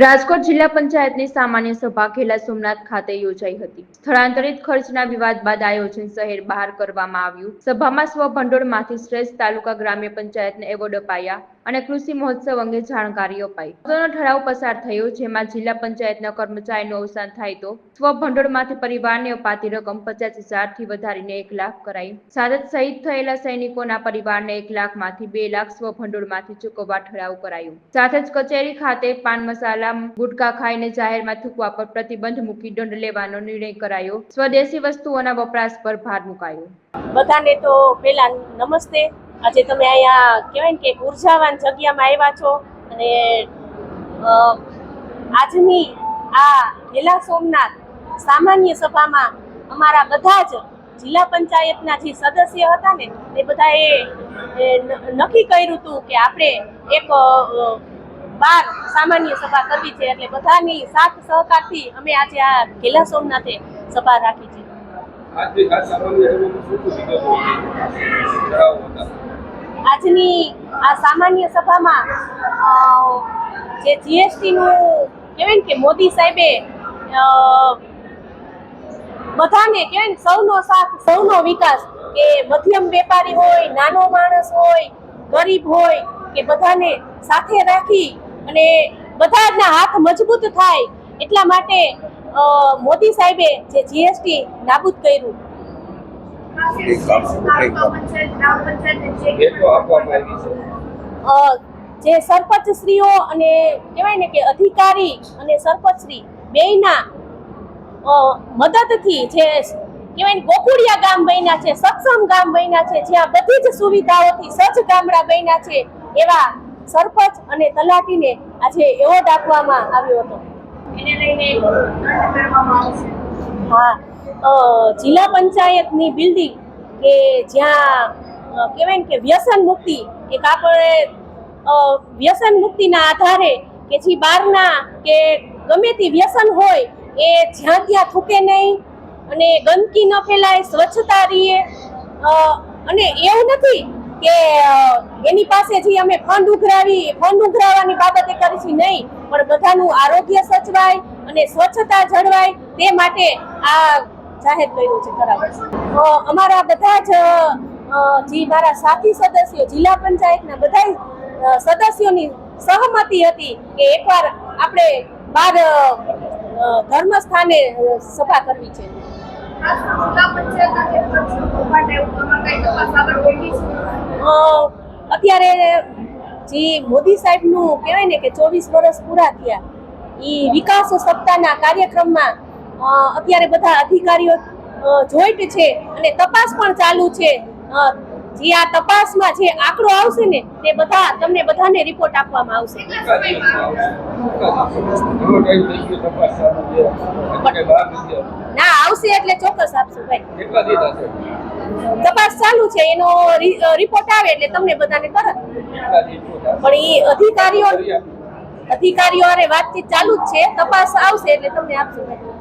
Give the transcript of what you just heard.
રાજકોટ જિલ્લા પંચાયતની સામાન્ય સભા ખેલા સોમનાથ ખાતે યોજાઈ હતી. સ્થળાંતરિત ખર્ચના વિવાદ બાદ આયોજન શહેર બહાર કરવામાં આવ્યું. સભામાં સ્વભંડોળમાંથી શ્રેષ્ઠ તાલુકા ગ્રામ્ય પંચાયતને એવોર્ડ અપાયા. અને કૃષિ મહોત્સવ અંગે જાણકારી અપાઈ. ઠરાવ પસાર થયો, જેમાં જિલ્લા પંચાયતના કર્મચારીનું અવસાન થાય તો સ્વભંડોળમાંથી પરિવારને અપાતી રકમ પચાસ હજારથી વધારીને એક લાખ કરાઈ. સાદત શહીદ થયેલા સૈનિકોના પરિવારને એક લાખમાંથી બે લાખ સ્વભંડોળમાંથી ચૂકવવા ઠરાવ કરાયો. સાથે જ કચેરી ખાતે પાન મસાલા, ગુટકા ખાઈને જાહેરમાં થૂકવા પર પ્રતિબંધ મૂકી દંડ લેવાનો નિર્ણય કરાયો. સ્વદેશી વસ્તુઓના વપરાશ પર ભાર મુકાયો. બધાને તો પહેલા નમસ્તે. આજે તમે અહીંયા કહેવાય ને કે એક ઉર્જાવાન જગ્યામાં આવ્યા છો અને આજની આ ગેલા સોમનાથ સામાન્ય સભામાં અમારા બધા જ જિલ્લા પંચાયતના જે સદસ્ય હતા ને, એ બધાએ નક્કી કર્યું હતું કે આપણે એક બાર સામાન્ય સભા કરવી છે એટલે બધાની સાથ સહકારથી અમે આજે આ ગેલા સોમનાથે સભા રાખી છે. આજની આ સામાન્ય સભામાં જે જીએસટીનું કહેવાય ને કે મોદી સાહેબે બધાને કહેવાય ને સૌનો સાથ, સૌનો વિકાસ કે મધ્યમ વેપારી હોય, નાનો માણસ હોય, ગરીબ હોય, કે બધાને સાથે રાખી અને બધાના હાથ મજબૂત થાય એટલા માટે મોદી સાહેબે જે જીએસટી નાબૂદ કર્યું ભેટો આપવામાં આવી છે અ, જે સરપંચ શ્રીઓ અને કહેવાય ને કે અધિકારી અને સરપંચ શ્રી બેયના મદદથી જે કહેવાય ને ગોકુળિયા ગામ બન્યા છે સક્ષમ ગામ બન્યા છે જ્યાં બધી જ સુવિધાઓથી સજ્જ ગામડા બન્યા છે એવા સરપંચ અને તલાટીને આજે એવોર્ડ આપવામાં આવ્યો હતો. હા. અ, જિલ્લા પંચાયતની બિલ્ડિંગ કે જ્યાં કહેવાય ને કે વ્યસન મુક્તિ, એક આપણે વ્યસન મુક્તિના આધારે કે જે બહારના કે ગમે તે વ્યસન હોય, એ જ્યાં ત્યાં થૂકે નહીં અને ગંદકી ન ફેલાય, સ્વચ્છતા રહીએ. અને એવું નથી કે એની પાસે જે અમે ફંડ ઉઘરાવી, ફંડ ઉઘરાવવાની બાબતે કરીશું નહીં, પણ બધાનું આરોગ્ય સચવાય અને સ્વચ્છતા જળવાય તે માટે આ જાહેર કર્યું છે, બરાબર. અમારા બધા જ જે મારા સાથી સદસ્યો, જિલ્લા પંચાયતના બધા સદસ્યોની સહમતી હતી કે એકવાર આપણે બાર ધર્મ સ્થાને સભા કરવી છે. અત્યારે જે મોદી સાહેબનું કહેવાય ને કે ચોવીસ વર્ષ પૂરા થયા એ વિકાસ સપ્તાહના કાર્યક્રમમાં અત્યારે બધા અધિકારીઓ જોઈન્ટ છે અને તપાસ પણ ચાલુ છે જે આ તપાસમાં જે આંકડો આવશે ને તે બધા તમને બધાને રિપોર્ટ આપવામાં આવશે. ના આવશે એટલે ચોક્કસ આપશું ભાઈ તપાસ ચાલુ છે એનો રિપોર્ટ આવે એટલે તમને બધાને તરત? પણ એ અધિકારીઓ અધિકારીઓ અરે વાતચીત ચાલુ જ છે તપાસ આવશે એટલે તમને આપશું ભાઈ